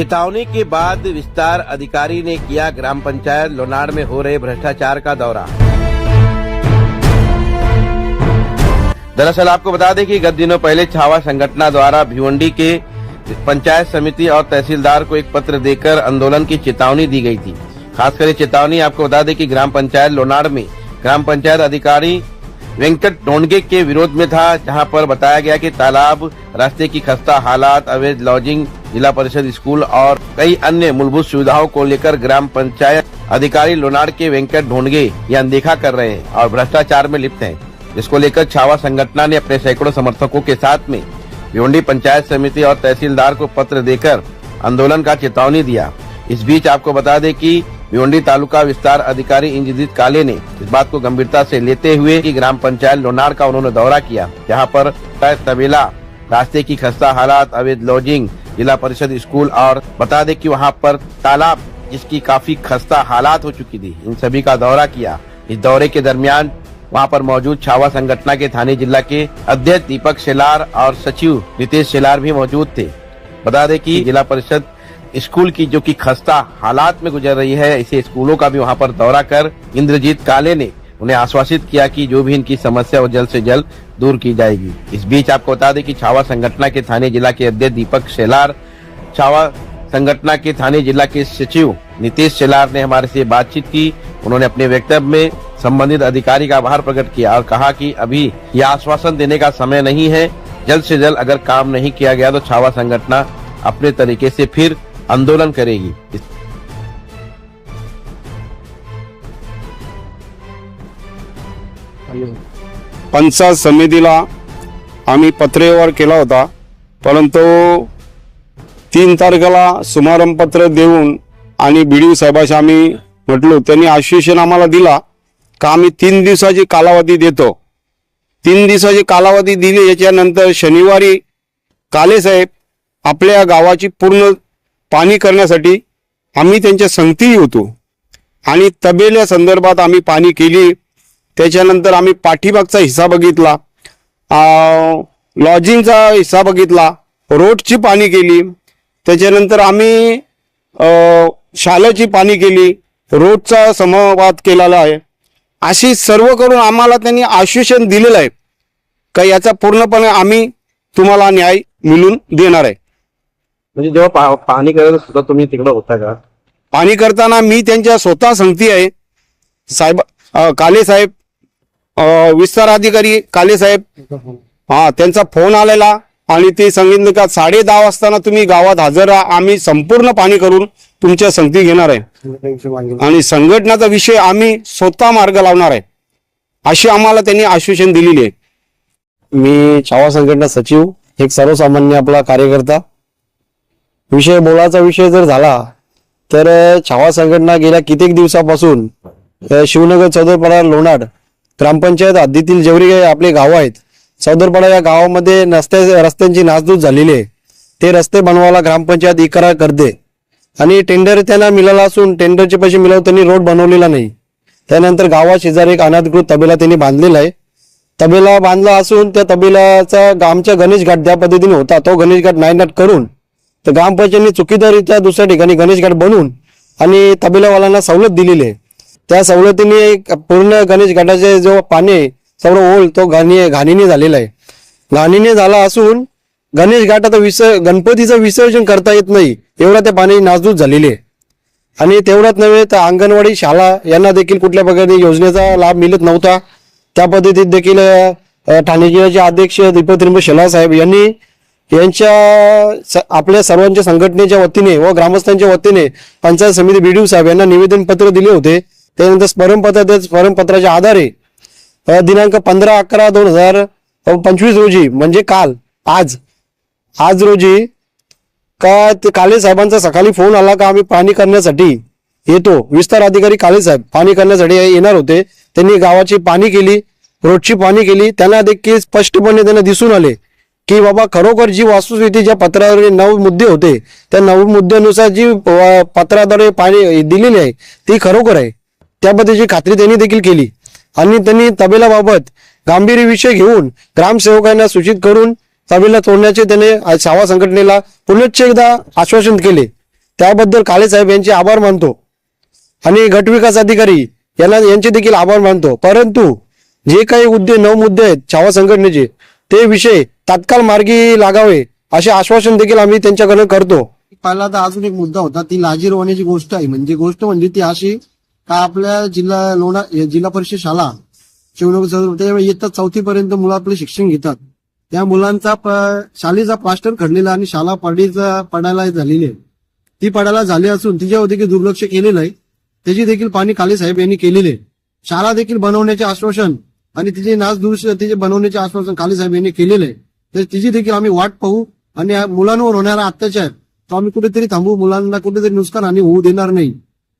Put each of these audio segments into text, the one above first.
चेतावनी के बाद विस्तार अधिकारी ने किया ग्राम पंचायत लोनाड़ में हो रहे भ्रष्टाचार का दौरा। दरअसल आपको बता दें कि गत दिनों पहले छावा संगठना द्वारा भिवंडी के पंचायत समिति और तहसीलदार को एक पत्र देकर आंदोलन की चेतावनी दी गई थी। खासकर ये चेतावनी आपको बता दें कि ग्राम पंचायत लोनाड़ में ग्राम पंचायत अधिकारी वेंकट डोंडगे के विरोध में था, जहाँ पर बताया गया कि तालाब, रास्ते की खस्ता हालात, अवैध लॉजिंग जिला परिषद स्कूल और कई अन्य मूलभूत सुविधाओं को लेकर ग्राम पंचायत अधिकारी लोनाड़ के वेंकट ढोंडगे ये अनदेखा कर रहे हैं और भ्रष्टाचार में लिप्त हैं। जिसको लेकर छावा संगठन ने अपने सैकड़ों समर्थकों के साथ में भिवंडी पंचायत समिति और तहसीलदार को पत्र देकर आंदोलन का चेतावनी दिया। इस बीच आपको बता दें कि भिवंडी तालुका विस्तार अधिकारी इंद्रजीत काले ने इस बात को गंभीरता से लेते हुए कि ग्राम पंचायत लोनार का उन्होंने दौरा किया, जहाँ पर तबेला, रास्ते की खस्ता हालात, अवैध लॉजिंग जिला परिषद स्कूल और बता दें कि वहाँ पर तालाब, जिसकी काफ़ी खस्ता हालात हो चुकी थी, इन सभी का दौरा किया। इस दौरे के दरमियान वहाँ पर मौजूद छावा संगठना के थाने जिला के अध्यक्ष दीपक शेलार और सचिव नितेश शेलार भी मौजूद थे। बता दें कि जिला परिषद स्कूल की जो कि खस्ता हालात में गुजर रही है, इसे स्कूलों का भी वहाँ पर दौरा कर इंद्रजीत काले ने उन्हें आश्वासित किया कि जो भी इनकी समस्या वो जल्द से जल्द दूर की जाएगी। इस बीच आपको बता दें कि छावा संगठना के थाने जिला के अध्यक्ष दीपक शेलार, छावा संगठना के थाने जिला के सचिव नितेश शेलार ने हमारे से बातचीत की। उन्होंने अपने वक्तव्य में संबंधित अधिकारी का आभार प्रकट किया और कहा कि अभी यह आश्वासन देने का समय नहीं है। जल्द से जल्द अगर काम नहीं किया गया तो छावा संगठना अपने तरीके से फिर आंदोलन करेगी। पंचायत समितीला आम्ही पत्रव्यवहार केला होता परंतु तीन तारखेला समारंभ पत्र देऊन आणि बी डी साहेबाशी आम्ही म्हटलो त्यांनी आश्वासन आम्हाला दिला का आम्ही तीन दिवसाची कालावधी देतो. तीन दिवसाची कालावधी दिली याच्यानंतर शनिवारी काले साहेब आपल्या गावाची पूर्ण पाणी करण्यासाठी आम्ही त्यांच्या संगतीही होतो. आणि तबेल्या संदर्भात आम्ही पाणी केली. त्याच्यानंतर आम्ही पाठीमागचा हिस्सा बघितला. लॉजिंगचा हिस्सा बघितला. रोडची पाणी केली. त्याच्यानंतर आम्ही अं, शाळेची पाणी केली. रोडचा समवाद केलेला आहे. अशी सर्व करून आम्हाला त्यांनी आश्वासन दिलेलं आहे. का याचा पूर्णपणे आम्ही तुम्हाला न्याय मिळून देणार आहे. म्हणजे जेव्हा पा- पाणी करत सुद्धा तुम्ही तिकडे होता का? पाणी करताना मी त्यांच्या स्वतः सांगती आहे. साहेब काले साहेब विस्तार अधिकारी काले साहेब. हा त्यांचा फोन आलेला आणि ते सांगितलं का साडे दहा वाजताना तुम्ही गावात हजर राहा. आम्ही संपूर्ण पाणी करून तुमच्या संगती घेणार आहे. आणि संघटनाचा विषय आम्ही स्वतः मार्ग लावणार आहे. अशी आम्हाला त्यांनी आश्वासन दिलेली आहे. मी छावा संघटना सचिव एक सर्वसामान्य आपला कार्यकर्ता. विषय बोलाचा विषय जर झाला तर छावा संघटना गेल्या कित्येक दिवसापासून शिवनगर चौदरपाडा लोणाड ग्रामपंचायत हद्दीतील जेवढे काही आपले गावं आहेत सौदरपाडा या गावामध्ये रस्ते रस्त्यांची नासधूस झालेली आहे. ते रस्ते बनवायला ग्रामपंचायत इकरार करते. आणि टेंडर त्यांना मिळाला असून टेंडरचे पैसे मिळवून त्यांनी रोड बनवलेला नाही. त्यानंतर गावा शेजारी एक अनाधिकृत तबेला त्यांनी बांधलेला आहे. तबेला बांधला असून त्या तबेलाचा आमच्या गणेश घाट ज्या पद्धतीने होता तो गणेश घाट नायनाट करून तर ग्रामपंचायतने चुकीदारित्या दुसऱ्या ठिकाणी गणेश घाट बनवून आणि तबेलावाल्यांना सवलत दिलेली आहे. त्या सवलतीने एक पूर्ण गणेश घाटाचे जो पाणी आहे, सर्व ओल तो घाणी घाणीने झालेला आहे. घाणीने झाला असून गणेश घाटाचं विसर् गणपतीचं विसर्जन करता येत नाही एवढा त्या पाणी नाजूक झालेली आहे. आणि तेवढ्याच नव्हे तर अंगणवाडी शाळा यांना देखील कुठल्या प्रकारे योजनेचा लाभ मिळत नव्हता. त्या पद्धतीत देखील ठाणे जिल्ह्याचे अध्यक्ष दीपक त्रिंब साहेब यांनी यांच्या स- आपल्या सर्वांच्या संघटनेच्या वतीने व ग्रामस्थांच्या वतीने पंचायत समिती बीडीओ साहेब यांना निवेदन पत्र दिले होते. त्यानंतर स्मरणपत्र त्या स्मरणपत्राच्या आधारे दिनांक पंधरा अकरा दोन हजार पंचवीस रोजी म्हणजे काल आज. आज रोजी का ते काले साहेबांचा सकाळी फोन आला का आम्ही पाणी करण्यासाठी येतो. विस्तार अधिकारी काले साहेब पाणी करण्यासाठी येणार होते. त्यांनी गावाची पाणी केली रोडची पाणी केली. त्यांना देखील स्पष्टपणे त्यांना दिसून आले की बाबा खरोखर जी वास्तुस्थिती ज्या पत्राद्वारे नऊ मुद्दे होते त्या नऊ मुद्द्यानुसार जी प- पत्राद्वारे पाणी दिलेली आहे ती खरोखर आहे. त्या पद्धतीची खात्री त्यांनी देखील केली. आणि त्यांनी तबेलाबाबत गांभीर्य विषय घेऊन ग्रामसेवकांना सूचित करून तबेला तोडण्याचे त्याने सावा संघटनेला पुनश्च एकदा आश्वासन केले. त्याबद्दल काळे साहेब यांचे आभार मानतो. आणि गटविकास अधिकारी यांना यांचे देखील आभार मानतो. परंतु जे काही मुद्दे नऊ मुद्दे आहेत छावा संघटनेचे ते विषय तात्काळ मार्गी लागावे असे आश्वासन देखील आम्ही त्यांच्याकडे करतो. पहिला तर अजून एक मुद्दा होता ती लाजीर होण्याची गोष्ट आहे. म्हणजे गोष्ट म्हणजे ती अशी का आपल्या जिल्हा लोणा जिल्हा परिषद शाळा शिवनगर त्यावेळी इयत्ता चौथी पर्यंत मुलं आपले शिक्षण घेतात. त्या मुलांचा प- प्लास्टर खडलेला आणि शाळा पडीचा पडायला झालेली आहे. ती पडायला झाली असून तिच्यावर देखील दुर्लक्ष केलेलं आहे. त्याची देखील पाणी काले साहेब यांनी केलेले आहे. शाळा देखील बनवण्याचे आश्वासन आणि तिचे नाच तिचे बनवण्याचे आश्वासन काले साहेब यांनी केलेलं आहे. तर तिची देखील आम्ही वाट पाहू आणि मुलांवर होणारा अत्याचार तो आम्ही कुठेतरी थांबू मुलांना कुठेतरी नुकसान आणि होऊ देणार नाही.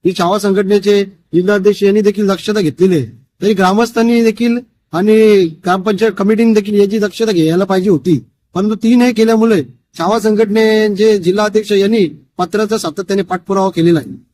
ही छावा संघटनेचे जिल्हाध्यक्ष यांनी देखील दक्षता घेतलेली आहे. तरी ग्रामस्थांनी देखील आणि ग्रामपंचायत कमिटीने देखील याची दक्षता घ्यायला पाहिजे होती. परंतु ती नाही केल्यामुळे छावा संघटनेचे जिल्हाध्यक्ष यांनी पत्राचा सातत्याने पाठपुरावा केलेला आहे.